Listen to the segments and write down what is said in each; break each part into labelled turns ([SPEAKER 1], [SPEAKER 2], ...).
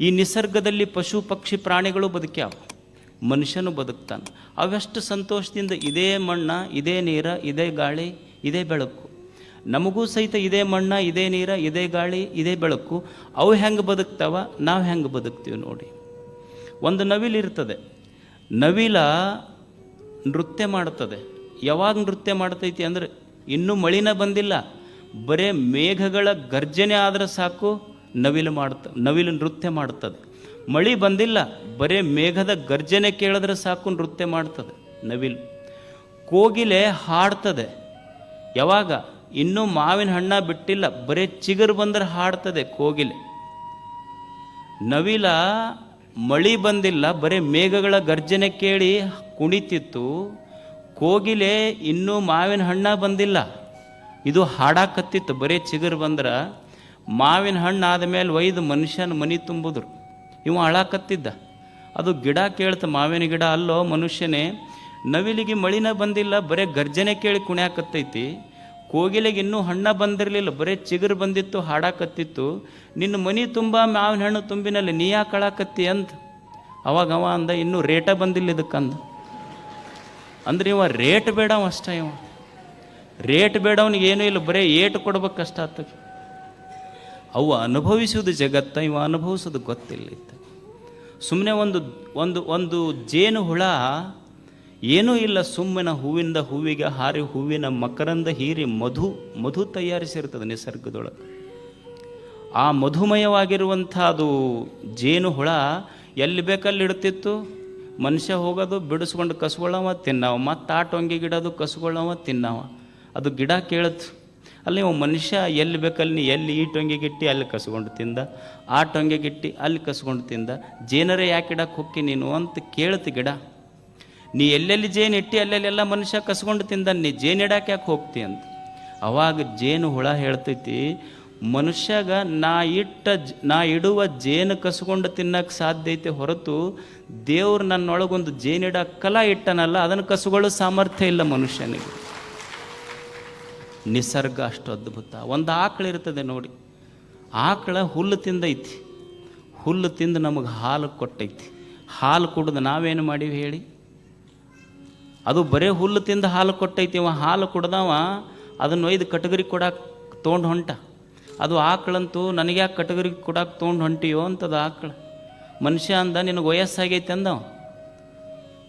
[SPEAKER 1] ಈ ನಿಸರ್ಗದಲ್ಲಿ ಪಶು, ಪಕ್ಷಿ, ಪ್ರಾಣಿಗಳು ಬದುಕ್ಯಾವ. ಮನುಷ್ಯನು ಬದುಕ್ತಾನೆ. ಅವೆಷ್ಟು ಸಂತೋಷದಿಂದ ಇದೇ ಮಣ್ಣ, ಇದೇ ನೀರ, ಇದೇ ಗಾಳಿ, ಇದೇ ಬೆಳಕು. ನಮಗೂ ಸಹಿತ ಇದೇ ಮಣ್ಣ, ಇದೇ ನೀರ, ಇದೇ ಗಾಳಿ, ಇದೇ ಬೆಳಕು. ಅವು ಹೆಂಗೆ ಬದುಕ್ತಾವ? ನಾವು ಹೆಂಗೆ ಬದುಕ್ತೀವಿ ನೋಡಿ. ಒಂದು ನವಿಲು ಇರ್ತದೆ. ನವಿಲ ನೃತ್ಯ ಮಾಡ್ತದೆ ಯಾವಾಗ ನೃತ್ಯ ಮಾಡ್ತೈತಿ ಅಂದರೆ ಇನ್ನೂ ಮಳಿನ ಬಂದಿಲ್ಲ. ಬರೇ ಮೇಘಗಳ ಗರ್ಜನೆ ಆದರೆ ಸಾಕು ನವಿಲು ಮಾಡ್ತ ನವಿಲು ನೃತ್ಯ ಮಾಡ್ತದೆ ಮಳಿ ಬಂದಿಲ್ಲ, ಬರೇ ಮೇಘದ ಗರ್ಜನೆ ಕೇಳಿದ್ರೆ ಸಾಕು ನೃತ್ಯ ಮಾಡ್ತದೆ ನವಿಲು. ಕೋಗಿಲೆ ಹಾಡ್ತದೆ. ಯಾವಾಗ? ಇನ್ನೂ ಮಾವಿನ ಹಣ್ಣ ಬಿಟ್ಟಿಲ್ಲ, ಬರೇ ಚಿಗುರು ಬಂದ್ರೆ ಹಾಡ್ತದೆ ಕೋಗಿಲೆ. ನವಿಲ ಮಳಿ ಬಂದಿಲ್ಲ, ಬರೀ ಮೇಘಗಳ ಗರ್ಜನೆ ಕೇಳಿ ಕುಣಿತಿತ್ತು. ಕೋಗಿಲೆ ಇನ್ನೂ ಮಾವಿನ ಹಣ್ಣ ಬಂದಿಲ್ಲ. ಇದು ಹಾಡಾಕತ್ತಿತ್ತು, ಬರೇ ಚಿಗುರು ಬಂದ್ರೆ. ಮಾವಿನ ಹಣ್ಣು ಆದಮೇಲೆ ಒಯ್ದು ಮನುಷ್ಯನ ಮನಿ ತುಂಬಿದ್ರು. ಇವ ಅಳಾಕತ್ತಿದ್ದ. ಅದು ಗಿಡ ಕೇಳ್ತ ಮಾವಿನ ಗಿಡ ಅಲ್ಲೋ ಮನುಷ್ಯನೇ, ನವಿಲಿಗೆ ಮಳಿನ ಬಂದಿಲ್ಲ, ಬರೀ ಗರ್ಜನೆ ಕೇಳಿ ಕುಣ್ಯಾಕತ್ತೈತಿ. ಕೋಗಿಲೆಗೆ ಇನ್ನೂ ಹಣ್ಣ ಬಂದಿರಲಿಲ್ಲ, ಬರೀ ಚಿಗುರು ಬಂದಿತ್ತು, ಹಾಡಾಕತ್ತಿತ್ತು. ನಿನ್ನ ಮನಿ ತುಂಬ, ಮಾವಿನ ಹಣ್ಣು ತುಂಬಿನಲ್ಲಿ ನೀ ಯಾಕೆ ಅಳಾಕತ್ತಿ ಅಂತ ಅವಾಗ ಅವ ಅಂದ, ಇನ್ನೂ ರೇಟ ಬಂದಿಲ್ಲ ಇದಕ್ಕಂದ. ಅಂದ್ರೆ ಇವ ರೇಟ್ ಬೇಡವ ಅಷ್ಟ ಇವ. ರೇಟ್ ಬೇಡವನಿಗೆ ಏನೂ ಇಲ್ಲ, ಬರೇ ಏಟು ಕೊಡ್ಬೇಕು ಕಷ್ಟ ಆಗ್ತದೆ ಅವು ಅನುಭವಿಸುವುದು ಜಗತ್ತ, ಇವ ಅನುಭವಿಸೋದು ಗೊತ್ತಿಲ್ಲ ಸುಮ್ಮನೆ ಒಂದು ಒಂದು ಒಂದು ಜೇನು ಹುಳ ಏನೂ ಇಲ್ಲ, ಸುಮ್ಮನೆ ಹೂವಿಂದ ಹೂವಿಗೆ ಹಾರಿ ಹೂವಿನ ಮಕರಂದ ಹೀರಿ ಮಧು ಮಧು ತಯಾರಿಸಿರ್ತದೆ ನಿಸರ್ಗದೊಳಗೆ. ಆ ಮಧುಮಯವಾಗಿರುವಂಥ ಅದು ಜೇನು ಹುಳ ಎಲ್ಲಿ ಬೇಕಲ್ಲಿ ಇಡ್ತಿತ್ತು? ಮನುಷ್ಯ ಹೋಗೋದು, ಬಿಡಿಸ್ಕೊಂಡು ಕಸ್ಕೊಳ್ಳವ ತಿನ್ನವ, ಮತ್ತು ಆ ಟೊಂಗೆ ಗಿಡದು ಕಸ್ಕೊಳ್ಳವ ತಿನ್ನವ. ಅದು ಗಿಡ ಕೇಳತ್ತು ಅಲ್ಲಿ ಮನುಷ್ಯ ಎಲ್ಲಿ ಬೇಕಲ್ಲಿ ಎಲ್ಲಿ ಈ ಟೊಂಗೆಗಿಟ್ಟಿ ಅಲ್ಲಿ ಕಸ್ಕೊಂಡು ತಿಂದ, ಆ ಟೊಂಗೆಗಿಟ್ಟಿ ಅಲ್ಲಿ ಕಸ್ಕೊಂಡು ತಿಂದ, ಜೇನರೇ ಯಾಕೆ ಇಡಕ್ಕೆ ಹೊಕ್ಕಿ ನೀನು ಅಂತ ಕೇಳ್ತಿ ಗಿಡ. ನೀ ಎಲ್ಲೆಲ್ಲಿ ಜೇನು ಇಟ್ಟು ಅಲ್ಲೆಲ್ಲೆಲ್ಲ ಮನುಷ್ಯ ಕಸ್ಕೊಂಡು ತಿಂದ, ನೀ ಜೇನು ಇಡಕ್ಕೆ ಯಾಕೆ ಹೋಗ್ತಿ ಅಂತ. ಅವಾಗ ಜೇನು ಹುಳ ಹೇಳ್ತೈತಿ, ಮನುಷ್ಯಗ ನಾ ಇಟ್ಟ ನಾ ಇಡುವ ಜೇನು ಕಸ್ಕೊಂಡು ತಿನ್ನಕ್ಕೆ ಸಾಧ್ಯ ಐತೆ ಹೊರತು ದೇವ್ರು ನನ್ನೊಳಗೊಂದು ಜೇನಿಡ ಕಲಾ ಇಟ್ಟನಲ್ಲ, ಅದನ್ನು ಕಸ್ಕೊಳ್ಳೋ ಸಾಮರ್ಥ್ಯ ಇಲ್ಲ ಮನುಷ್ಯನಿಗೆ. ನಿಸರ್ಗ ಅಷ್ಟು ಅದ್ಭುತ. ಒಂದು ಆಕಳು ಇರ್ತದೆ ನೋಡಿ. ಆಕಳ ಹುಲ್ಲು ತಿಂದೈತಿ. ಹುಲ್ಲು ತಿಂದು ನಮಗೆ ಹಾಲು ಕೊಟ್ಟೈತಿ. ಹಾಲು ಕುಡಿದು ನಾವೇನು ಮಾಡೀವಿ ಹೇಳಿ? ಅದು ಬರೇ ಹುಲ್ಲು ತಿಂದು ಹಾಲು ಕೊಟ್ಟೈತಿ. ಅವ ಹಾಲು ಕುಡ್ದವ, ಅದನ್ನು ಒಯ್ದು ಕಟಗರಿ ಕೊಡಕ್ಕೆ ತೊಗೊಂಡು ಹೊಂಟ. ಅದು ಆಕಳಂತೂ ನನಗೆ ಯಾಕೆ ಕಟಗರಿ ಕೊಡಕ್ಕೆ ತೊಗೊಂಡು ಹೊಂಟಿಯೋ ಅಂತದು ಆಕಳ. ಮನುಷ್ಯ ಅಂದ, ನಿನಗೆ ವಯಸ್ಸಾಗೈತಿ ಅಂದವ.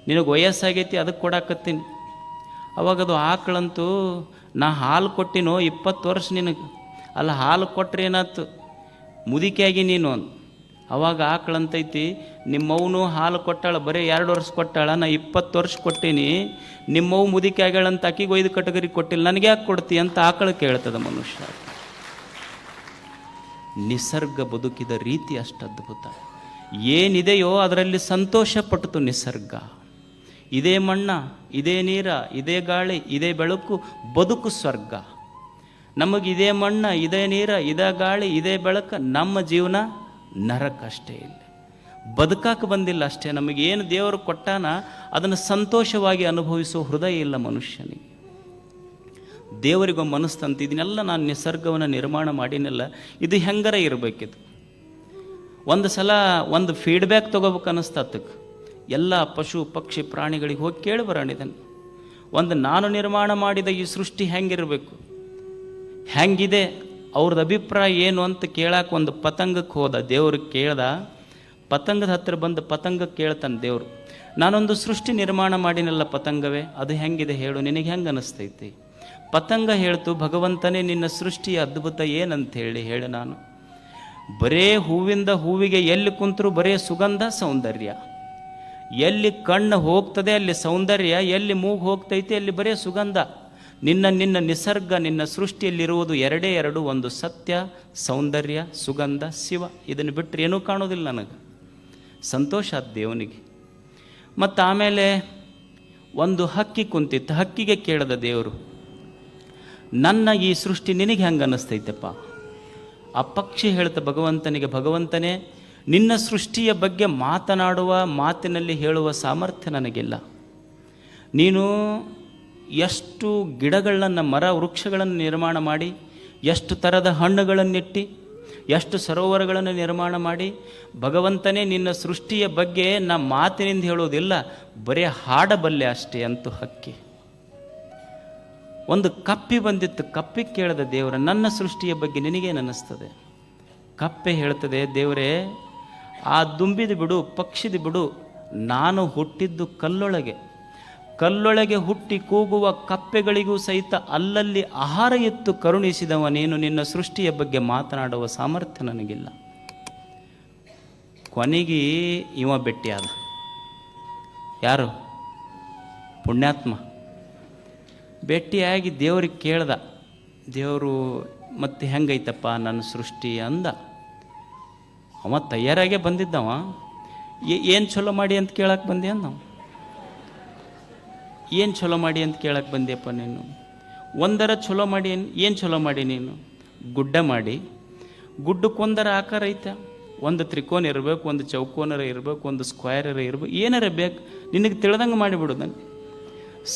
[SPEAKER 1] ನಿನಗೆ ವಯಸ್ಸಾಗೈತಿ ಅದಕ್ಕೆ ಕೊಡಾಕತ್ತೀನಿ. ಅವಾಗ ಅದು ಆಕಳಂತೂ ನಾ ಹಾಲು ಕೊಟ್ಟಿನೋ ಇಪ್ಪತ್ತು ವರ್ಷ ನಿನಗೆ. ಅಲ್ಲ ಹಾಲು ಕೊಟ್ಟರೆ ಏನಾಯ್ತು? ಮುದುಕಿಯಾಗಿ ನೀನು ಅಂತ ಅವಾಗ ಆಕಳಂತೈತಿ, ನಿಮ್ಮವನು ಹಾಲು ಕೊಟ್ಟಾಳೆ, ಬರೀ ಎರಡು ವರ್ಷ ಕೊಟ್ಟಾಳ, ನಾ ಇಪ್ಪತ್ತು ವರ್ಷ ಕೊಟ್ಟೀನಿ ನಿಮ್ಮವು ಮುದಿಕೆ ಆಗ್ಯಾಳಂತ ಆಕಿಗೆ ಒಯ್ದು ಕಟಗರಿ ಕೊಟ್ಟಿಲ್ಲ, ನನಗೆ ಯಾಕೆ ಕೊಡ್ತಿ ಅಂತ ಆಕಳ ಕೇಳ್ತದ ಮನುಷ್ಯ. ನಿಸರ್ಗ ಬದುಕಿದ ರೀತಿ ಅಷ್ಟು ಅದ್ಭುತ. ಏನಿದೆಯೋ ಅದರಲ್ಲಿ ಸಂತೋಷ ಪಟ್ಟಿತು ನಿಸರ್ಗ. ಇದೇ ಮಣ್ಣ, ಇದೇ ನೀರ, ಇದೇ ಗಾಳಿ, ಇದೇ ಬೆಳಕು, ಬದುಕು ಸ್ವರ್ಗ. ನಮಗೆ ಇದೇ ಮಣ್ಣ, ಇದೇ ನೀರ, ಇದೇ ಗಾಳಿ, ಇದೇ ಬೆಳಕು, ನಮ್ಮ ಜೀವನ ನರಕ ಅಷ್ಟೇ ಇಲ್ಲ. ಬದುಕಕ್ಕೆ ಬಂದಿಲ್ಲ ಅಷ್ಟೇ ನಮಗೇನು ದೇವರು ಕೊಟ್ಟಾನ ಅದನ್ನು ಸಂತೋಷವಾಗಿ ಅನುಭವಿಸೋ ಹೃದಯ ಇಲ್ಲ ಮನುಷ್ಯನಿಗೆ. ದೇವರಿಗೊ ಮನಸ್ಸು ಇದನ್ನೆಲ್ಲ ನಾನು ನಿಸರ್ಗವನ್ನು ನಿರ್ಮಾಣ ಮಾಡಿನಲ್ಲ, ಇದು ಹೆಂಗರ ಇರಬೇಕಿದು? ಒಂದು ಸಲ ಒಂದು ಫೀಡ್ಬ್ಯಾಕ್ ತೊಗೋಬೇಕು ಅನ್ನಿಸ್ತತ್ತಕ್ಕೆ ಎಲ್ಲ ಪಶು, ಪಕ್ಷಿ, ಪ್ರಾಣಿಗಳಿಗೆ ಹೋಗಿ ಕೇಳಿ ಬರೋಣ ಇದನ್ನು. ಒಂದು ನಾನು ನಿರ್ಮಾಣ ಮಾಡಿದ ಈ ಸೃಷ್ಟಿ ಹೆಂಗಿರಬೇಕು? ಹೆಂಗಿದೆ? ಅವ್ರದ್ದು ಅಭಿಪ್ರಾಯ ಏನು ಅಂತ ಕೇಳಕ್ಕೆ ಒಂದು ಪತಂಗಕ್ಕೆ ಹೋದ ದೇವ್ರಿಗೆ ಕೇಳ್ದ, ಪತಂಗದ ಹತ್ತಿರ ಬಂದು ಪತಂಗ ಕೇಳ್ತಾನೆ ದೇವರು. ನಾನೊಂದು ಸೃಷ್ಟಿ ನಿರ್ಮಾಣ ಮಾಡಿನಲ್ಲ ಪತಂಗವೇ, ಅದು ಹೆಂಗಿದೆ ಹೇಳು, ನಿನಗೆ ಹೆಂಗೆ ಅನಿಸ್ತೈತಿ? ಪತಂಗ ಹೇಳ್ತು, ಭಗವಂತನೇ ನಿನ್ನ ಸೃಷ್ಟಿಯ ಅದ್ಭುತ ಏನಂತ ಹೇಳಿ ಹೇಳು ನಾನು. ಬರೇ ಹೂವಿಂದ ಹೂವಿಗೆ ಎಲ್ಲಿ ಕುಂತರೂ ಬರೇ ಸುಗಂಧ ಸೌಂದರ್ಯ. ಎಲ್ಲಿ ಕಣ್ಣು ಹೋಗ್ತದೆ ಅಲ್ಲಿ ಸೌಂದರ್ಯ, ಎಲ್ಲಿ ಮೂಗು ಹೋಗ್ತೈತೆ ಅಲ್ಲಿ ಬರೀ ಸುಗಂಧ. ನಿನ್ನ ನಿನ್ನ ನಿಸರ್ಗ, ನಿನ್ನ ಸೃಷ್ಟಿಯಲ್ಲಿರುವುದು ಎರಡೇ ಎರಡು ಒಂದು ಸತ್ಯ, ಸೌಂದರ್ಯ, ಸುಗಂಧ, ಶಿವ. ಇದನ್ನು ಬಿಟ್ಟರೆ ಏನೂ ಕಾಣೋದಿಲ್ಲ ನನಗೆ. ಸಂತೋಷ ಆದ ದೇವನಿಗೆ. ಮತ್ತು ಆಮೇಲೆ ಒಂದು ಹಕ್ಕಿ ಕುಂತಿತ್ತು. ಹಕ್ಕಿಗೆ ಕೇಳದ ದೇವರು, ನನ್ನ ಈ ಸೃಷ್ಟಿ ನಿನಗೆ ಹೆಂಗೆ ಅನ್ನಿಸ್ತೈತಪ್ಪ ಆ ಪಕ್ಷಿ ಹೇಳ್ತ ಭಗವಂತನಿಗೆ, ಭಗವಂತನೇ ನಿನ್ನ ಸೃಷ್ಟಿಯ ಬಗ್ಗೆ ಮಾತನಾಡುವ ಮಾತಿನಲ್ಲಿ ಹೇಳುವ ಸಾಮರ್ಥ್ಯ ನನಗಿಲ್ಲ. ನೀನು ಎಷ್ಟು ಗಿಡಗಳನ್ನು, ಮರ ವೃಕ್ಷಗಳನ್ನು ನಿರ್ಮಾಣ ಮಾಡಿ, ಎಷ್ಟು ಥರದ ಹಣ್ಣುಗಳನ್ನಿಟ್ಟು, ಎಷ್ಟು ಸರೋವರಗಳನ್ನು ನಿರ್ಮಾಣ ಮಾಡಿ, ಭಗವಂತನೇ ನಿನ್ನ ಸೃಷ್ಟಿಯ ಬಗ್ಗೆ ನಮ್ಮ ಮಾತಿನಿಂದ ಹೇಳೋದಿಲ್ಲ, ಬರೇ ಹಾಡಬಲ್ಲೆ ಅಷ್ಟೇ ಅಂತೂ ಹಕ್ಕಿ. ಒಂದು ಕಪ್ಪಿ ಬಂದಿತ್ತು, ಕಪ್ಪಿ ಕೇಳಿದ ದೇವರ, ನನ್ನ ಸೃಷ್ಟಿಯ ಬಗ್ಗೆ ನಿನಗೇನು ಅನ್ನಿಸ್ತದೆ? ಕಪ್ಪೆ ಹೇಳ್ತದೆ, ದೇವರೇ ಆ ದುಂಬಿದ ಬಿಡು, ಪಕ್ಷಿದ ಬಿಡು, ನಾನು ಹುಟ್ಟಿದ್ದು ಕಲ್ಲೊಳಗೆ. ಕಲ್ಲೊಳಗೆ ಹುಟ್ಟಿ ಕೂಗುವ ಕಪ್ಪೆಗಳಿಗೂ ಸಹಿತ ಅಲ್ಲಲ್ಲಿ ಆಹಾರ ಎತ್ತು ಕರುಣಿಸಿದವ ನೀನು, ನಿನ್ನ ಸೃಷ್ಟಿಯ ಬಗ್ಗೆ ಮಾತನಾಡುವ ಸಾಮರ್ಥ್ಯ ನನಗಿಲ್ಲ. ಕೊನೆಗೆ ಇವ ಭೇಟಿಯಾದ ಯಾರು? ಪುಣ್ಯಾತ್ಮ. ಭೇಟಿಯಾಗಿ ದೇವ್ರಿಗೆ ಕೇಳ್ದ, ದೇವರು ಮತ್ತೆ ಹೆಂಗೈತಪ್ಪ ನನ್ನ ಸೃಷ್ಟಿ ಅಂದ. ಅವ ತಯಾರಾಗೆ ಬಂದಿದ್ದವ. ಏನು ಚಲೋ ಮಾಡಿ ಅಂತ ಕೇಳಕ್ಕೆ ಬಂದೆ ನಾವು ಏನು ಚಲೋ ಮಾಡಿ ಅಂತ ಕೇಳಕ್ಕೆ ಬಂದೆಪ್ಪ ನೀನು? ಒಂದರ ಚಲೋ ಮಾಡಿ ಏನು ಚಲೋ ಮಾಡಿ ನೀನು? ಗುಡ್ಡ ಮಾಡಿ. ಗುಡ್ಡಕ್ಕೊಂದರ ಆಕಾರ ಐತೆ. ಒಂದು ತ್ರಿಕೋನ ಇರಬೇಕು, ಒಂದು ಚೌಕೋನರ ಇರಬೇಕು, ಒಂದು ಸ್ಕ್ವೇರ್ ಇರಬೇಕು, ಏನಾರ ಬೇಕು, ನಿನಗೆ ತಿಳಿದಂಗೆ ಮಾಡಿಬಿಡು ನನಗೆ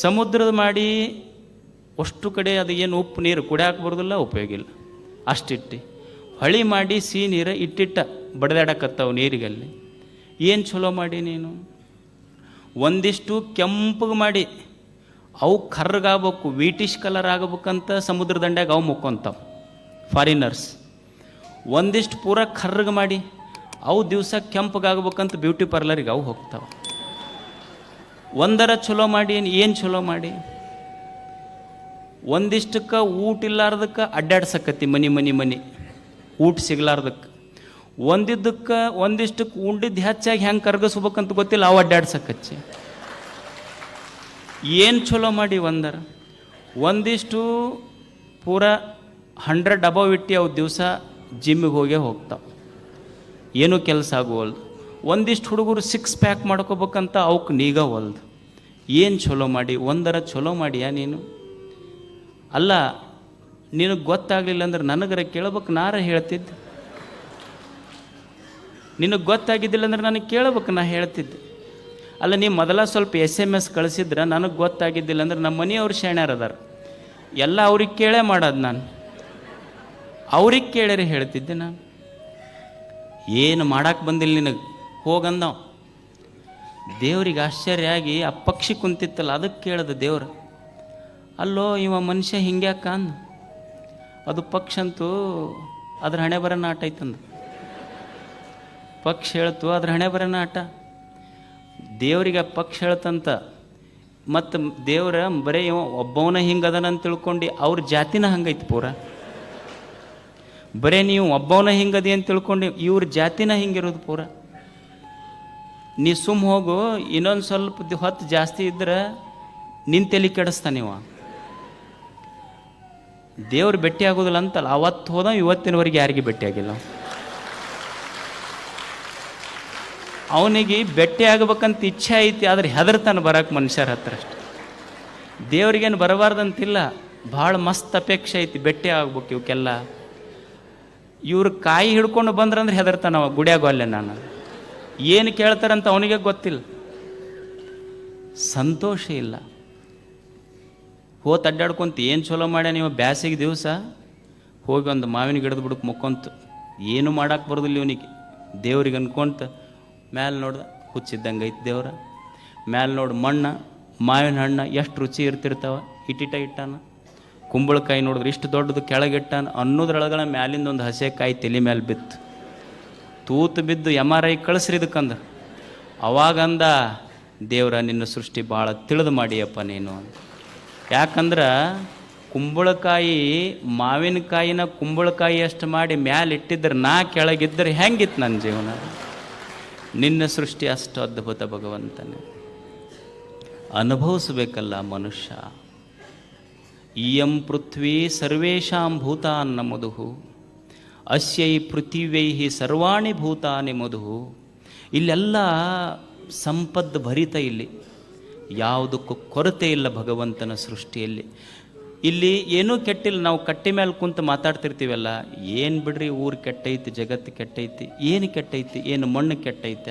[SPEAKER 1] ಸಮುದ್ರದ ಮಾಡಿ ಅಷ್ಟು ಕಡೆ ಅದು ಏನು ಉಪ್ಪು, ನೀರು ಕುಡಿಯಾಕೆ ಬರೋದಿಲ್ಲ, ಉಪಯೋಗ ಇಲ್ಲ. ಅಷ್ಟಿಟ್ಟು ಹೊಳಿ ಮಾಡಿ ಸಿಹಿ ನೀರು ಇಟ್ಟಿಟ್ಟ ಬಡದಾಡಕತ್ತವು ನೀರಿಗಲ್ಲಿ. ಏನು ಚಲೋ ಮಾಡಿ ನೀನು? ಒಂದಿಷ್ಟು ಕೆಂಪಗೆ ಮಾಡಿ ಅವು ಕರ್ರಗಾಗಬೇಕು, ವೀಟಿಶ್ ಕಲರ್ ಆಗಬೇಕಂತ ಸಮುದ್ರ ದಂಡ್ಯಾಗ ಅವು ಮುಕ್ಕೊಂತಾವ ಫಾರಿನರ್ಸ್ ಒಂದಿಷ್ಟು ಪೂರ ಕರ್ರಗೆ ಮಾಡಿ ಅವು ದಿವಸ ಕೆಂಪಗಾಗ್ಬೇಕಂತ ಬ್ಯೂಟಿ ಪಾರ್ಲರಿಗೆ ಅವು ಹೋಗ್ತಾವೆ. ಒಂದರ ಚಲೋ ಮಾಡಿ, ಏನು ಚಲೋ ಮಾಡಿ? ಒಂದಿಷ್ಟಕ್ಕೆ ಊಟ ಇಲ್ಲಾರ್ದಕ್ಕೆ ಅಡ್ಡಾಡ್ಸಕತ್ತಿ ಮನಿ ಮನಿ ಮನಿ. ಊಟ ಸಿಗ್ಲಾರ್ದಕ್ಕೆ ಒಂದಿದ್ದಕ್ಕೆ ಒಂದಿಷ್ಟಕ್ಕೆ ಉಂಡಿದ್ದು ಹೆಚ್ಚಾಗಿ ಹೆಂಗೆ ಕರ್ಗಿಸ್ಬೇಕಂತ ಗೊತ್ತಿಲ್ಲ, ಅವು ಅಡ್ಡಾಡ್ಸಕಚ್ಚಿ ಏನು ಚಲೋ ಮಾಡಿ ಒಂದರ? ಒಂದಿಷ್ಟು ಪೂರ ಹಂಡ್ರೆಡ್ ಅಬವ್ ಇಟ್ಟು ಅವು ದಿವಸ ಜಿಮ್ಮಿಗೆ ಹೋಗೇ ಹೋಗ್ತಾವೆ. ಏನೂ ಕೆಲಸ ಆಗುವಲ್ದು. ಒಂದಿಷ್ಟು ಹುಡುಗರು ಸಿಕ್ಸ್ ಪ್ಯಾಕ್ ಮಾಡ್ಕೋಬೇಕಂತ ಅವಕ್ಕೆ ನೀಗವಲ್ದು ಏನು ಚಲೋ ಮಾಡಿ, ಒಂದರ ಚಲೋ ಮಾಡಿಯಾ ನೀನು? ಅಲ್ಲ ನಿನಗೆ ಗೊತ್ತಾಗಲಿಲ್ಲ ಅಂದ್ರೆ ನನಗರ ಕೇಳ್ಬೇಕು ನಾರ ಹೇಳ್ತಿದ್ದೆ. ನಿನಗೆ ಗೊತ್ತಾಗಿದ್ದಿಲ್ಲ ಅಂದ್ರೆ ನನಗೆ ಕೇಳ್ಬೇಕು ನಾ ಹೇಳ್ತಿದ್ದೆ. ಅಲ್ಲ ನೀವು ಮೊದಲ ಸ್ವಲ್ಪ ಎಸ್ ಎಂ ಎಸ್ ಕಳಿಸಿದ್ರೆ ನನಗೆ ಗೊತ್ತಾಗಿದ್ದಿಲ್ಲ ಅಂದ್ರೆ ನಮ್ಮ ಮನೆಯವ್ರು ಶಾಣ್ಯಾರ ಅದಾರ. ಎಲ್ಲ ಅವ್ರಿಗೆ ಕೇಳೇ ಮಾಡೋದು ನಾನು. ಅವ್ರಿಗೆ ಕೇಳ್ಯಾರ ಹೇಳ್ತಿದ್ದೆ ನಾನು. ಏನು ಮಾಡಕ್ಕೆ ಬಂದಿಲ್ಲ ನಿನಗೆ? ಹೋಗಂದವ. ದೇವ್ರಿಗೆ ಆಶ್ಚರ್ಯ ಆಗಿ ಆ ಪಕ್ಷಿ ಕುಂತಿತ್ತಲ್ಲ ಅದಕ್ಕೆ ಕೇಳ್ದೆ ದೇವ್ರು. ಅಲ್ಲೋ, ಇವ ಮನುಷ್ಯ ಹಿಂಗ್ಯಾಕ ಅಂದ. ಅದು ಪಕ್ಷ ಅಂತೂ ಅದ್ರ ಹಣೆ ಬರ ನಾಟ ಐತಂದು. ಪಕ್ಷ ಹೇಳ್ತು ಅದ್ರ ಹಣೆ ಬರ ನಾಟ ದೇವರಿಗೆ ಪಕ್ಷಿ ಹೇಳ್ತಂತ. ಮತ್ತು ದೇವ್ರ ಬರೀ ಒಬ್ಬವನ ಹಿಂಗದನ ಅಂತ ತಿಳ್ಕೊಂಡು ಅವ್ರ ಜಾತಿನ ಹಂಗೈತಿ ಪೂರ. ಬರೇ ನೀವು ಒಬ್ಬವನ ಹಿಂಗದಿ ಅಂತ ತಿಳ್ಕೊಂಡು ಇವ್ರ ಜಾತಿನ ಹಿಂಗಿರೋದು ಪೂರ. ನೀ ಸುಮ್ಮ ಹೋಗು, ಇನ್ನೊಂದು ಸ್ವಲ್ಪ ಹೊತ್ತು ಜಾಸ್ತಿ ಇದ್ರೆ ನಿಂತೆಲಿ ತಲೆ ಕೆಡಿಸ್ತಾನಿವ ದೇವ್ರು ಭೇಟಿ ಆಗೋದಿಲ್ಲ ಅಂತಲ್ಲ, ಅವತ್ತು ಹೋದ ಇವತ್ತಿನವರೆಗೆ ಯಾರಿಗೆ ಭೇಟಿ ಆಗಿಲ್ಲ? ಅವ. ಅವನಿಗೆ ಭೇಟಿ ಆಗ್ಬೇಕಂತ ಇಚ್ಛೆ ಐತಿ, ಆದ್ರೆ ಹೆದರ್ತಾನೆ ಬರಕ್ಕೆ ಮನುಷ್ಯರ ಹತ್ರ ಅಷ್ಟೆ. ದೇವ್ರಿಗೇನು ಬರಬಾರ್ದಂತಿಲ್ಲ, ಭಾಳ ಮಸ್ತ್ ಅಪೇಕ್ಷೆ ಐತಿ ಬೆಟ್ಟಿ ಆಗ್ಬೇಕು ಇವಕ್ಕೆಲ್ಲ. ಇವ್ರು ಕಾಯಿ ಹಿಡ್ಕೊಂಡು ಬಂದ್ರಂದ್ರೆ ಹೆದರ್ತಾನ ಗುಡಿಯಾಗೋ ಅಲ್ಲೇ ನಾನು. ಏನು ಕೇಳ್ತಾರಂತ ಅವನಿಗೆ ಗೊತ್ತಿಲ್ಲ. ಸಂತೋಷ ಇಲ್ಲ. ಹೋತ್ ಅಡ್ಡಾಡ್ಕೊಂತ ಏನು ಚಲೋ ಮಾಡ್ಯ ನೀವು ಬ್ಯಾಸಿಗೆ ದಿವಸ? ಹೋಗಿ ಒಂದು ಮಾವಿನ ಗಿಡದ ಬುಡಕ್ಕೆ ಮುಕ್ಕೊಂತು ಏನು ಮಾಡಕ್ಕೆ ಬರೋದಿಲ್ಲ ಇವನಿಗೆ. ದೇವ್ರಿಗೆ ಅನ್ಕೊಂತ ಮ್ಯಾಲೆ ನೋಡ್ದ ಹುಚ್ಚಿದ್ದಂಗೆ ಐತೆ ದೇವ್ರ. ಮ್ಯಾಲೆ ನೋಡಿ ಮಣ್ಣ, ಮಾವಿನ ಹಣ್ಣು ಎಷ್ಟು ರುಚಿ ಇರ್ತಿರ್ತಾವ? ಇಟ್ಟಿಟ ಇಟ್ಟಾನ ಕುಂಬಳಕಾಯಿ ನೋಡಿದ್ರೆ ಇಷ್ಟು ದೊಡ್ಡದು ಕೆಳಗಿಟ್ಟಾನ ಅನ್ನೋದ್ರೊಳಗಡೆ ಮ್ಯಾಲಿಂದ ಒಂದು ಹಸೆ ಕಾಯಿ ತಲೆ ಮೇಲೆ ಬಿತ್ತು. ತೂತು ಬಿದ್ದು ಎಂ ಆರ್ ಐ ಕಳಿಸ್ರಿ ಇದಕ್ಕಂದ. ಅವಾಗಂದ ದೇವ್ರ ನಿನ್ನ ಸೃಷ್ಟಿ ಭಾಳ ತಿಳಿದು ಮಾಡಿಯಪ್ಪ ನೀನು ಅಂತ. ಯಾಕಂದ್ರೆ ಕುಂಬಳಕಾಯಿ ಮಾವಿನಕಾಯಿನ ಕುಂಬಳಕಾಯಿ ಅಷ್ಟು ಮಾಡಿ ಮ್ಯಾಲೆ ಇಟ್ಟಿದ್ರೆ ನಾ ಕೆಳಗಿದ್ದರೆ ಹೆಂಗಿತ್ತು ನನ್ನ ಜೀವನ? ನಿನ್ನ ಸೃಷ್ಟಿ ಅಷ್ಟು ಅದ್ಭುತ ಭಗವಂತನೇ. ಅನುಭವಿಸ್ಬೇಕಲ್ಲ ಮನುಷ್ಯ. ಇಯಂ ಪೃಥ್ವಿ ಸರ್ವೇಷಾಂ ಭೂತಾನ್ನ ಮಧು ಅಸ್ಯೈ ಪೃಥಿವ್ಯೈ ಸರ್ವಾಣಿ ಭೂತಾನಿ ಮಧು. ಇಲ್ಲೆಲ್ಲ ಸಂಪದ್ ಭರಿತ ಇಲ್ಲಿ. ಯಾವುದಕ್ಕೂ ಕೊರತೆ ಇಲ್ಲ ಭಗವಂತನ ಸೃಷ್ಟಿಯಲ್ಲಿ. ಇಲ್ಲಿ ಏನೂ ಕೆಟ್ಟಿಲ್ಲ, ನಾವು ಕಟ್ಟಿ ಮೇಲೆ ಕುಂತು ಮಾತಾಡ್ತಿರ್ತೀವಲ್ಲ, ಏನು ಬಿಡ್ರಿ ಊರು ಕೆಟ್ಟೈತಿ, ಜಗತ್ತು ಕೆಟ್ಟೈತಿ, ಏನು ಕೆಟ್ಟೈತಿ, ಏನು ಮಣ್ಣು ಕೆಟ್ಟೈತ,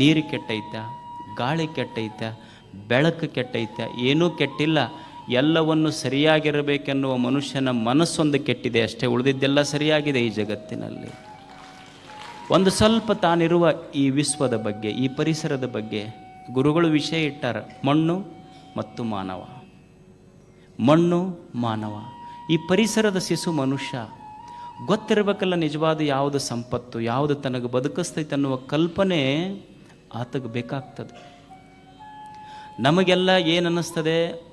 [SPEAKER 1] ನೀರು ಕೆಟ್ಟೈತ, ಗಾಳಿ ಕೆಟ್ಟೈತ, ಬೆಳಕು ಕೆಟ್ಟೈತ, ಏನೂ ಕೆಟ್ಟಿಲ್ಲ. ಎಲ್ಲವನ್ನು ಸರಿಯಾಗಿರಬೇಕೆನ್ನುವ ಮನುಷ್ಯನ ಮನಸ್ಸೊಂದು ಕೆಟ್ಟಿದೆ, ಅಷ್ಟೇ ಉಳಿದಿದ್ದೆಲ್ಲ ಸರಿಯಾಗಿದೆ ಈ ಜಗತ್ತಿನಲ್ಲಿ. ಒಂದು ಸ್ವಲ್ಪ ತಾನಿರುವ ಈ ವಿಶ್ವದ ಬಗ್ಗೆ, ಈ ಪರಿಸರದ ಬಗ್ಗೆ ಗುರುಗಳು ವಿಷಯ ಇಟ್ಟಾರ, ಮಣ್ಣು ಮತ್ತು ಮಾನವ. ಮಣ್ಣು, ಮಾನವ. ಈ ಪರಿಸರದ ಶಿಶು ಮನುಷ್ಯ. ಗೊತ್ತಿರಬೇಕಲ್ಲ ನಿಜವಾದ ಯಾವುದು ಸಂಪತ್ತು, ಯಾವುದು ತನಗೆ ಬದುಕಿಸ್ತೈತೆ ಅನ್ನುವ ಕಲ್ಪನೆ ಆತಗೆ ಬೇಕಾಗ್ತದೆ. ನಮಗೆಲ್ಲ ಏನು ಅನ್ನಿಸ್ತದೆ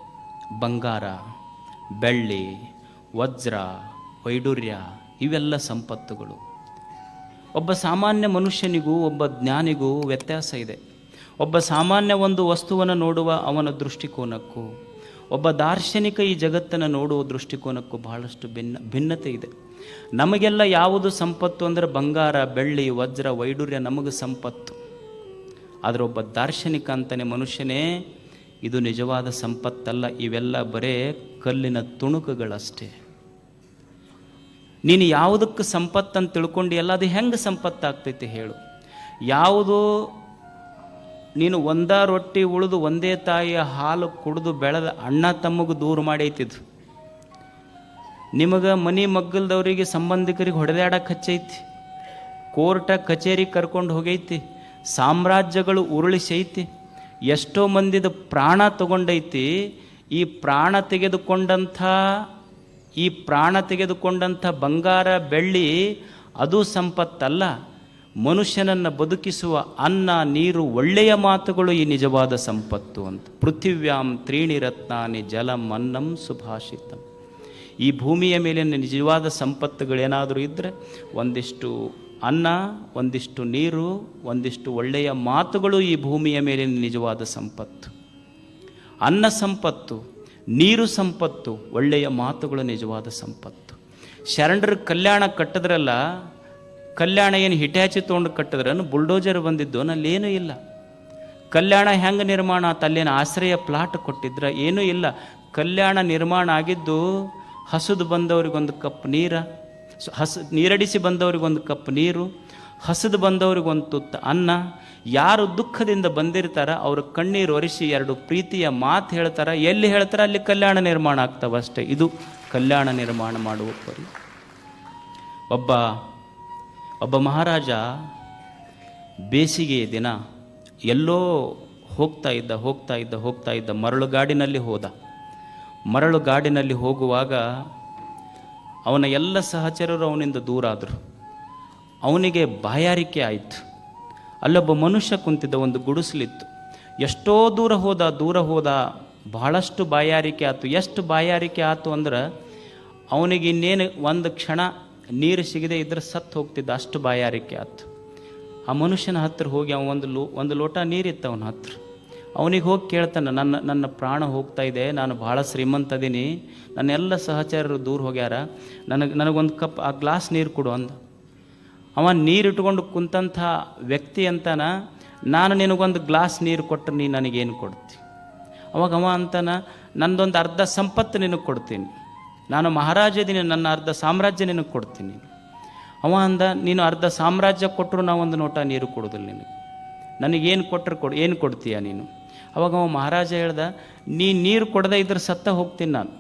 [SPEAKER 1] ಬಂಗಾರ, ಬೆಳ್ಳಿ, ವಜ್ರ ವೈಡೂರ್ಯ ಇವೆಲ್ಲ ಸಂಪತ್ತುಗಳು. ಒಬ್ಬ ಸಾಮಾನ್ಯ ಮನುಷ್ಯನಿಗೂ, ಒಬ್ಬ ಜ್ಞಾನಿಗೂ ವ್ಯತ್ಯಾಸ ಇದೆ. ಒಬ್ಬ ಸಾಮಾನ್ಯ ಒಂದು ವಸ್ತುವನ್ನು ನೋಡುವ ಅವನ ದೃಷ್ಟಿಕೋನಕ್ಕೂ, ಒಬ್ಬ ದಾರ್ಶನಿಕ ಈ ಜಗತ್ತನ್ನು ನೋಡುವ ದೃಷ್ಟಿಕೋನಕ್ಕೂ ಬಹಳಷ್ಟು ಭಿನ್ನ, ಭಿನ್ನತೆ ಇದೆ. ನಮಗೆಲ್ಲ ಯಾವುದು ಸಂಪತ್ತು ಅಂದರೆ ಬಂಗಾರ, ಬೆಳ್ಳಿ, ವಜ್ರ ವೈಡೂರ್ಯ ನಮಗೆ ಸಂಪತ್ತು. ಆದರೆ ಒಬ್ಬ ದಾರ್ಶನಿಕ ಅಂತಲೇ ಮನುಷ್ಯನೇ ಇದು ನಿಜವಾದ ಸಂಪತ್ತಲ್ಲ, ಇವೆಲ್ಲ ಬರೇ ಕಲ್ಲಿನ ತುಣುಕುಗಳಷ್ಟೇ. ನೀನು ಯಾವುದಕ್ಕೆ ಸಂಪತ್ತಂತ ತಿಳ್ಕೊಂಡಿಯಲ್ಲ, ಅದು ಹೆಂಗೆ ಸಂಪತ್ತಾಗ್ತೈತಿ ಹೇಳು. ಯಾವುದು ನೀನು ಒಂದ ರೊಟ್ಟಿ ಉಳಿದು ಒಂದೇ ತಾಯಿಯ ಹಾಲು ಕುಡಿದು ಬೆಳೆದ ಅಣ್ಣ ತಮ್ಮಗೂ ದೂರ ಮಾಡೈತಿದ್ದು. ನಿಮಗೆ ಮನಿ ಮಗ್ಗಲ್ದವರಿಗೆ ಸಂಬಂಧಿಕರಿಗೆ ಹೊಡೆದಾಡಕ್ಕೆ ಹಚ್ಚೈತಿ. ಕೋರ್ಟ, ಕಚೇರಿ ಕರ್ಕೊಂಡು ಹೋಗೈತಿ. ಸಾಮ್ರಾಜ್ಯಗಳು ಉರುಳಿಸೈತಿ ಎಷ್ಟೋ ಮಂದಿದ ಪ್ರಾಣ ತಗೊಂಡೈತಿ. ಈ ಪ್ರಾಣ ತೆಗೆದುಕೊಂಡಂಥ, ಈ ಪ್ರಾಣ ತೆಗೆದುಕೊಂಡಂಥ ಬಂಗಾರ ಬೆಳ್ಳಿ ಅದು ಸಂಪತ್ತಲ್ಲ. ಮನುಷ್ಯನನ್ನು ಬದುಕಿಸುವ ಅನ್ನ, ನೀರು ಒಳ್ಳೆಯ ಮಾತುಗಳು ಈ ನಿಜವಾದ ಸಂಪತ್ತು ಅಂತ. ಪೃಥಿವ್ಯಾಂ ತ್ರೀಣಿ ರತ್ನಾನಿ ಜಲಂ ಅನ್ನಂ ಸುಭಾಷಿತಂ. ಈ ಭೂಮಿಯ ಮೇಲಿನ ನಿಜವಾದ ಸಂಪತ್ತುಗಳೇನಾದರೂ ಇದ್ದರೆ ಒಂದಿಷ್ಟು ಅನ್ನ, ಒಂದಿಷ್ಟು ನೀರು, ಒಂದಿಷ್ಟು ಒಳ್ಳೆಯ ಮಾತುಗಳು ಈ ಭೂಮಿಯ ಮೇಲಿನ ನಿಜವಾದ ಸಂಪತ್ತು. ಅನ್ನ ಸಂಪತ್ತು, ನೀರು ಸಂಪತ್ತು ಒಳ್ಳೆಯ ಮಾತುಗಳು ನಿಜವಾದ ಸಂಪತ್ತು. ಶರಣರ ಕಲ್ಯಾಣ ಕಟ್ಟಿದ್ರಲ್ಲ ಕಲ್ಯಾಣ ಏನು ಹಿಟ್ಯಾಚಿ ತೊಗೊಂಡು ಕಟ್ಟಿದ್ರನ್ನು ಬುಲ್ಡೋಜರ್ ಬಂದಿದ್ದು ಅಲ್ಲೇನೂ ಇಲ್ಲ. ಕಲ್ಯಾಣ ಹೆಂಗೆ ನಿರ್ಮಾಣ ಆತ ಅಲ್ಲೇನು ಆಶ್ರಯ ಪ್ಲಾಟ್ ಕೊಟ್ಟಿದ್ರ ಏನೂ ಇಲ್ಲ. ಕಲ್ಯಾಣ ನಿರ್ಮಾಣ ಆಗಿದ್ದು ಹಸುದು ಬಂದವ್ರಿಗೊಂದು ಕಪ್ ನೀರ ಹಸ ನೀರಡಿಸಿ ಬಂದವ್ರಿಗೊಂದು ಕಪ್ ನೀರು, ಹಸಿದು ಬಂದವ್ರಿಗೊಂದು ತುತ್ತ ಅನ್ನ. ಯಾರು ದುಃಖದಿಂದ ಬಂದಿರ್ತಾರ ಅವ್ರ ಕಣ್ಣೀರು ಒರೆಸಿ ಎರಡು ಪ್ರೀತಿಯ ಮಾತು ಹೇಳ್ತಾರ. ಎಲ್ಲಿ ಹೇಳ್ತಾರ? ಅಲ್ಲಿ ಕಲ್ಯಾಣ ನಿರ್ಮಾಣ ಆಗ್ತಾವಷ್ಟೇ. ಇದು ಕಲ್ಯಾಣ ನಿರ್ಮಾಣ ಮಾಡುವ ಪರಿ ಒಬ್ಬ ಒಬ್ಬ ಮಹಾರಾಜ ಬೇಸಿಗೆಯ ದಿನ ಎಲ್ಲೋ ಹೋಗ್ತಾ ಇದ್ದ ಹೋಗ್ತಾ ಇದ್ದ ಹೋಗ್ತಾ ಇದ್ದ ಮರಳು ಗಾಡಿನಲ್ಲಿ ಹೋದ. ಮರಳು ಗಾಡಿನಲ್ಲಿ ಹೋಗುವಾಗ ಅವನ ಎಲ್ಲ ಸಹಚರರು ಅವನಿಂದ ದೂರ ಆದರು. ಅವನಿಗೆ ಬಾಯಾರಿಕೆ ಆಯಿತು. ಅಲ್ಲೊಬ್ಬ ಮನುಷ್ಯ ಕುಂತಿದ್ದ, ಒಂದು ಗುಡಿಸಲಿತ್ತು. ಎಷ್ಟೋ ದೂರ ಹೋದ ದೂರ ಹೋದ, ಬಹಳಷ್ಟು ಬಾಯಾರಿಕೆ ಆಯ್ತು. ಎಷ್ಟು ಬಾಯಾರಿಕೆ ಆಯ್ತು ಅಂದ್ರೆ ಅವನಿಗೆ ಇನ್ನೇನು ಒಂದು ಕ್ಷಣ ನೀರು ಸಿಗದೆ ಇದ್ರೆ ಸತ್ತು ಹೋಗ್ತಿದ್ದ ಅಷ್ಟು ಬಾಯಾರಿಕೆ ಆತು ಆ ಮನುಷ್ಯನ ಹತ್ರ ಹೋಗಿ ಅವ ಒಂದು ಲೋ, ಒಂದು ಲೋಟ ನೀರಿತ್ತು ಅವನ ಹತ್ರ. ಅವನಿಗೆ ಹೋಗಿ ಕೇಳ್ತಾನೆ, ನನ್ನ ನನ್ನ ಪ್ರಾಣ ಹೋಗ್ತಾ ಇದೆ, ನಾನು ಭಾಳ ಶ್ರೀಮಂತ ಅದೀನಿ ನನ್ನ ಎಲ್ಲ ಸಹಚರರು ದೂರ ಹೋಗ್ಯಾರ, ನನಗೆ, ನನಗೊಂದು ಕಪ್, ಆ ಗ್ಲಾಸ್ ನೀರು ಕೊಡು ಅಂದ. ಅವ ನೀರು ಇಟ್ಕೊಂಡು ಕುಂತಂಥ ವ್ಯಕ್ತಿ ಅಂತಾನ, ನಾನು ನಿನಗೊಂದು ಗ್ಲಾಸ್ ನೀರು ಕೊಟ್ಟರೆ ನೀ ನನಗೇನು ಕೊಡ್ತಿ? ಅವಾಗ ಅವ ಅಂತಾನ, ನಂದೊಂದು ಅರ್ಧ ಸಂಪತ್ತು ನಿನಗೆ ಕೊಡ್ತೀನಿ. ನಾನು ಮಹಾರಾಜದಿನ ನನ್ನ ಅರ್ಧ ಸಾಮ್ರಾಜ್ಯ ನಿನಗೆ ಕೊಡ್ತೀನಿ. ಅವ ಅಂದ, ನೀನು ಅರ್ಧ ಸಾಮ್ರಾಜ್ಯ ಕೊಟ್ಟರು ಒಂದು ನೋಟ ನೀರು ಕೊಡೋದಿಲ್ಲ ನಿನಗೆ. ನನಗೇನು ಕೊಟ್ಟರು ಕೊಡು ಏನು ಕೊಡ್ತೀಯ ನೀನು? ಅವಾಗ ಅವ ಮಹಾರಾಜ ಹೇಳ್ದ, ನೀ ನೀರು ಕೊಡದೆ ಇದ್ರೆ ಸತ್ತ ಹೋಗ್ತೀನಿ ನಾನು.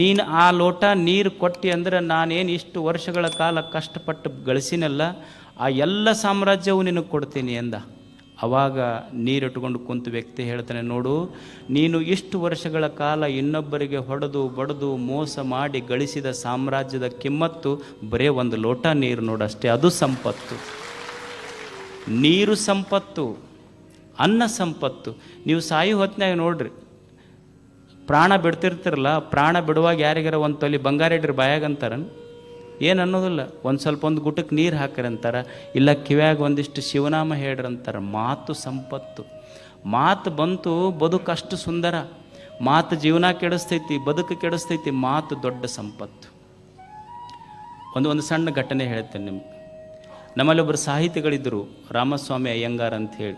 [SPEAKER 1] ನೀನು ಆ ಲೋಟ ನೀರು ಕೊಟ್ಟಿ ಅಂದ್ರೆ ನಾನೇನು ಇಷ್ಟು ವರ್ಷಗಳ ಕಾಲ ಕಷ್ಟಪಟ್ಟು ಗಳಿಸಿನಲ್ಲ, ಆ ಎಲ್ಲ ಸಾಮ್ರಾಜ್ಯವು ನಿನಗೆ ಕೊಡ್ತೀನಿ ಎಂದ. ಅವಾಗ ನೀರಿಟ್ಟುಕೊಂಡು ಕುಂತ ವ್ಯಕ್ತಿ ಹೇಳ್ತಾನೆ, ನೋಡು, ನೀನು ಇಷ್ಟು ವರ್ಷಗಳ ಕಾಲ ಇನ್ನೊಬ್ಬರಿಗೆ ಹೊಡೆದು, ಬಡದು, ಮೋಸ ಮಾಡಿ ಗಳಿಸಿದ ಸಾಮ್ರಾಜ್ಯದ ಕಿಮ್ಮತ್ತು, ಬರೇ ಒಂದು ಲೋಟ ನೀರು ನೋಡು ಅಷ್ಟೇ, ಅದು ಸಂಪತ್ತು. ನೀರು ಸಂಪತ್ತು, ಅನ್ನ ಸಂಪತ್ತು. ನೀವು ಸಾಯಿ ಹೊತ್ತಿನಾಗ ನೋಡ್ರಿ, ಪ್ರಾಣ ಬಿಡ್ತಿರ್ತಿರಲ್ಲ, ಪ್ರಾಣ ಬಿಡುವಾಗ ಯಾರಿಗಾರ ಒಂದು ತೊಲಿ ಬಂಗಾರ ಇಡ್ರಿ ಬಾಯಾಗ ಅಂತಾರ ಏನು ಅನ್ನೋದಿಲ್ಲ. ಒಂದು ಸ್ವಲ್ಪ ಒಂದು ಗುಟಕ್ಕೆ ನೀರು ಹಾಕ್ರಿ ಅಂತಾರ ಇಲ್ಲ ಕಿವ್ಯಾಗ ಒಂದಿಷ್ಟು ಶಿವನಾಮ ಹೇಳ್ರಿ ಅಂತಾರ ಮಾತು ಸಂಪತ್ತು. ಮಾತು ಬಂತು ಬದುಕು ಅಷ್ಟು ಸುಂದರ. ಮಾತು ಜೀವನ ಕೆಡಿಸ್ತೈತಿ, ಬದುಕು ಕೆಡಿಸ್ತೈತಿ, ಮಾತು ದೊಡ್ಡ ಸಂಪತ್ತು. ಒಂದು ಒಂದು ಸಣ್ಣ ಘಟನೆ ಹೇಳ್ತೇನೆ ನಿಮ್ಗೆ. ನಮ್ಮಲ್ಲಿ ಒಬ್ಬರು ಸಾಹಿತಿಗಳಿದ್ದರು ರಾಮಸ್ವಾಮಿ ಅಯ್ಯಂಗಾರ್ ಅಂತ ಹೇಳಿ.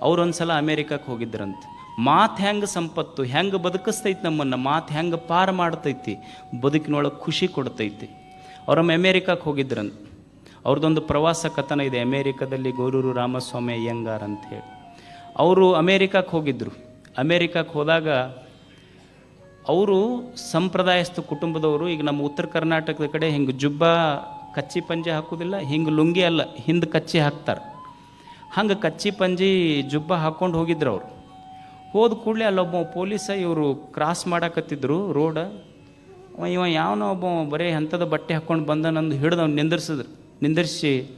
[SPEAKER 1] ಅವ್ರು ಒಂದು ಸಲ ಅಮೇರಿಕಕ್ಕೆ ಹೋಗಿದ್ರಂತೆ. ಮಾತು ಹೆಂಗೆ ಸಂಪತ್ತು, ಹೆಂಗೆ ಬದುಕಿಸ್ತೈತಿ ನಮ್ಮನ್ನು, ಮಾತು ಹೆಂಗೆ ಪಾರು ಮಾಡ್ತೈತಿ, ಬದುಕಿನೊಳಗೆ ಖುಷಿ ಕೊಡ್ತೈತಿ. ಅವರೊಮ್ಮೆ ಅಮೇರಿಕಾಕ್ಕೆ ಹೋಗಿದ್ರಂತ. ಅವ್ರದ್ದೊಂದು ಪ್ರವಾಸ ಕಥನ ಇದೆ, ಅಮೇರಿಕದಲ್ಲಿ ಗೋರೂರು ರಾಮಸ್ವಾಮಿ ಅಯ್ಯಂಗಾರ್ ಅಂತ ಹೇಳಿ. ಅವರು ಅಮೇರಿಕಾಕ್ಕೆ ಹೋಗಿದ್ದರು ಅಮೇರಿಕಾಕ್ಕೆ ಹೋದಾಗ ಅವರು ಸಂಪ್ರದಾಯಸ್ಥ ಕುಟುಂಬದವರು, ಈಗ ನಮ್ಮ ಉತ್ತರ ಕರ್ನಾಟಕದ ಕಡೆ ಹಿಂಗೆ ಜುಬ್ಬ ಕಚ್ಚಿ ಪಂಜೆ ಹಾಕೋದಿಲ್ಲ ಹಿಂಗೆ ಲುಂಗಿ ಅಲ್ಲ, ಹಿಂದೆ ಕಚ್ಚಿ ಹಾಕ್ತಾರೆ. ಹಂಗೆ ಕಚ್ಚಿ ಪಂಜಿ, ಜುಬ್ಬ ಹಾಕ್ಕೊಂಡು ಹೋಗಿದ್ರು ಅವರು. ಹೋದ ಕೂಡಲೇ ಅಲ್ಲೊಬ್ಬ ಪೊಲೀಸ ಇವರು ಕ್ರಾಸ್ ಮಾಡಕತ್ತಿದ್ರು ರೋಡ. ಇವ ಯಾವನೋ ಒಬ್ಬ ಬರೀ ಅಂಥದ್ದು ಬಟ್ಟೆ ಹಾಕ್ಕೊಂಡು ಬಂದ ನಂದು ಹಿಡ್ದು ಅವ್ನು ನಿಂದಿರ್ಸಿದ್ರು. ನಿಂದಿರಿಸಿ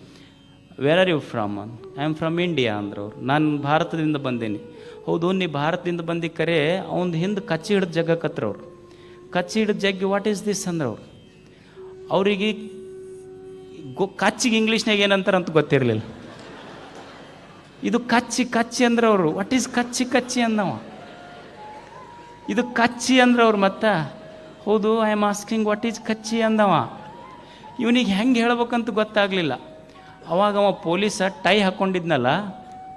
[SPEAKER 1] where are you from I am from India ಅಂದ್ರೆ ಅವ್ರು. ನಾನು ಭಾರತದಿಂದ ಬಂದೇನೆ. ಹೌದು, ನೀ ಭಾರತದಿಂದ ಬಂದಿ ಕರೆ ಅವ್ನ ಹಿಂದೆ ಕಚ್ಚಿ ಹಿಡಿದು ಜಗ್ಗಕತ್ರ ಅವ್ರು. ಕಚ್ಚಿ ಹಿಡಿದು ಜಗ್ಗಿ ವಾಟ್ ಈಸ್ ದಿಸ್ ಅಂದ್ರೆ ಅವ್ರು. ಅವರಿಗೆ ಗೊ, ಕಚ್ಚಿಗೆ ಇಂಗ್ಲೀಷ್ನಾಗ ಏನಂತಾರೆ ಅಂತ ಗೊತ್ತಿರಲಿಲ್ಲ. ಇದು ಕಚ್ಚಿ ಕಚ್ಚಿ ಅಂದ್ರೆ ಅವರು. ವಾಟ್ ಈಸ್ ಕಚ್ಚಿ ಕಚ್ಚಿ? ಅಂದವ ಇದು ಕಚ್ಚಿ ಅಂದ್ರೆ ಅವ್ರು ಮತ್ತ ಹೌದು I am asking what is ಕಚ್ಚಿ ಅಂದವ. ಇವನಿಗೆ ಹೆಂಗೆ ಹೇಳ್ಬೇಕಂತ ಗೊತ್ತಾಗಲಿಲ್ಲ. ಅವಾಗ ಅವ ಪೊಲೀಸ ಟೈ ಹಾಕ್ಕೊಂಡಿದ್ನಲ್ಲ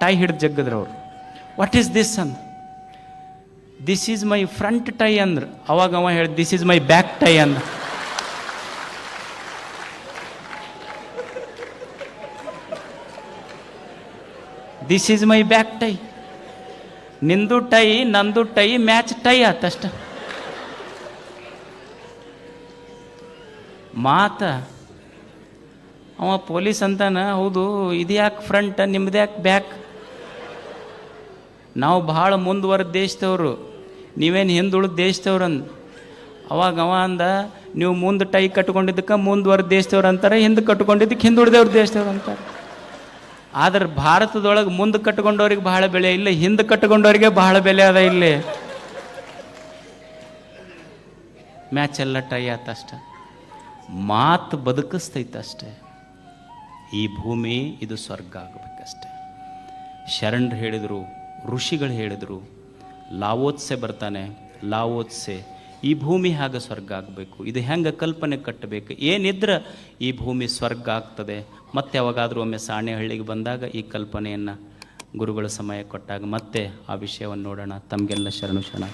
[SPEAKER 1] ಟೈ ಹಿಡಿದು ಅವರು. ವಾಟ್ ಈಸ್ ದಿಸ್ ಅಂದ್ this is my front tie ಅಂದ್ರು. ಅವಾಗ ಅವ ಹೇಳಿ this is my back tie ಅಂದ this is my back tie. ನಿಂದು ಟೈ, ನಂದು ಟೈ, ಮ್ಯಾಚ್ ಟೈ ಆತಷ್ಟ ಮಾತ. ಅವ ಪೊಲೀಸ್ ಅಂತಾನ, ಹೌದು, ಇದು ಯಾಕೆ ಫ್ರಂಟ್ ನಿಮ್ದು ಯಾಕೆ ಬ್ಯಾಕ್ ನಾವು ಭಾಳ ಮುಂದುವರೆದ ದೇಶದವರು. ನೀವೇನು ಹಿಂದುಳಿದ ಅಂದ. ಅವಾಗ ಅವ ಅಂದ, ನೀವು ಮುಂದೆ ಟೈ ಕಟ್ಕೊಂಡಿದ್ದಕ್ಕೆ ಮುಂದುವರೆದ ದೇಶದವ್ರು ಅಂತಾರೆ, ಹಿಂದೆ ಕಟ್ಕೊಂಡಿದ್ದಕ್ಕೆ ಹಿಂದುಳಿದವ್ರ ದೇಶದವ್ರು ಅಂತಾರೆ. ಆದ್ರೆ ಭಾರತದೊಳಗೆ ಮುಂದೆ ಕಟ್ಕೊಂಡವ್ರಿಗೆ ಬಹಳ ಬೆಲೆ ಇಲ್ಲ, ಹಿಂದೆ ಕಟ್ಕೊಂಡವ್ರಿಗೆ ಬಹಳ ಬೆಲೆ ಅದ ಇಲ್ಲಿ. ಮ್ಯಾಚ್ ಎಲ್ಲ ಟೈ ಆತಷ್ಟ ಮಾತು ಬದುಕಿಸ್ತೈತೆ ಈ ಭೂಮಿ, ಇದು ಸ್ವರ್ಗ ಆಗಬೇಕಷ್ಟೆ. ಶರಣರು ಹೇಳಿದರು, ಋಷಿಗಳು ಹೇಳಿದರು, ಲಾವೋತ್ಸೆ ಬರ್ತಾನೆ, ಲಾವೋತ್ಸೆ. ಈ ಭೂಮಿ ಹಾಗೆ ಸ್ವರ್ಗ ಆಗಬೇಕು. ಇದು ಹೆಂಗೆ ಕಲ್ಪನೆ ಕಟ್ಟಬೇಕು? ಏನಿದ್ರೆ ಈ ಭೂಮಿ ಸ್ವರ್ಗ ಆಗ್ತದೆ. ಮತ್ತೆ ಯಾವಾಗಾದರೂ ಒಮ್ಮೆ ಸಾಣೆಹಳ್ಳಿಗೆ ಬಂದಾಗ ಈ ಕಲ್ಪನೆಯನ್ನು ಗುರುಗಳ ಸಮಯ ಕೊಟ್ಟಾಗ ಮತ್ತೆ ಆ ವಿಷಯವನ್ನು ನೋಡೋಣ. ತಮಗೆಲ್ಲ ಶರಣು ಶರಣ